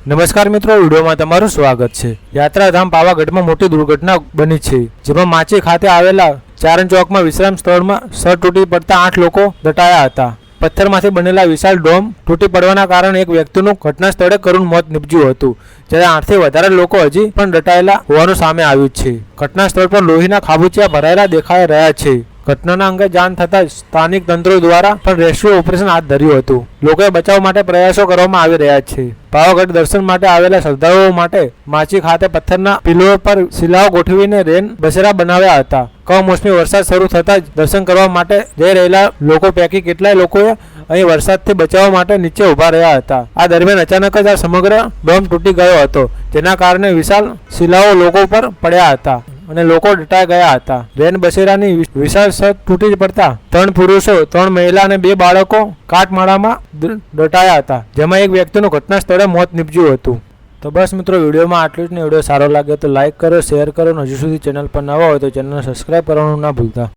નમસ્કાર મિત્રો, વિડીયોમાં તમારું સ્વાગત છે. યાત્રાધામ પાવાગઢમાં મોટી દુર્ઘટના બની છે, જેમાં માચી ખાતે આવેલા ચારણ ચોકમાં વિશ્રામ સ્થળમાં સર તૂટી પડતા આઠ લોકો દટાયા હતા. પથ્થરમાંથી બનેલા વિશાળ ડોમ તૂટી પડવાના કારણે એક વ્યક્તિનું ઘટના સ્થળે કરુણ મોત નીપજ્યું હતું, જ્યારે આઠથી વધારે લોકો હજી પણ દટાયેલા હોવાનું સામે આવ્યું છે. ઘટના સ્થળ પર લોહીના ખાબુચિયા ભરાયેલા દેખાઈ રહ્યા છે. ઘટનાના અંગે જાણ થતાં જ સ્થાનિક તંત્રો દ્વારા પણ રેસ્ક્યુ ઓપરેશન હાથ ધર્યું હતું. લોકોએ બચાવ માટે પ્રયાસો કરવામાં આવી રહ્યા છે. પાવાગઢ દર્શન માટે આવેલા શ્રદ્ધાળુઓ માટે માચી ખાતે પથ્થરના પિલો પર શિલાઓ ગોઠવીને રેન બસેરા બનાવ્યા હતા. કમોસમી વરસાદ શરૂ થતાં જ દર્શન કરવા માટે જઈ રહેલા લોકો પૈકી કેટલાય લોકોએ અહીં વરસાદથી બચાવવા માટે નીચે ઊભા રહ્યા હતા. આ દરમિયાન અચાનક જ આ સમગ્ર ડોમ તૂટી ગયો હતો, જેના કારણે વિશાળ શિલાઓ લોકો પર પડ્યા હતા. અને લોકો ડટાઈ ગયા હતા. રેન બસેરાની વિશાળ છત તૂટી પડતા ત્રણ પુરુષો, ત્રણ મહિલા અને બે બાળકો કાટમાળામાં દટાયા હતા. જેમાં એક વ્યક્તિનું ઘટના સ્થળે મોત નીપજ્યું હતું. તો બસ મિત્રો, વિડીયોમાં આટલું જ ને. વીડિયો સારો લાગે તો લાઇક કરો, શેર કરો અને હજુ સુધી ચેનલ પર નવા હોય તો ચેનલને સબસ્ક્રાઈબ કરવાનું ના ભૂલતા.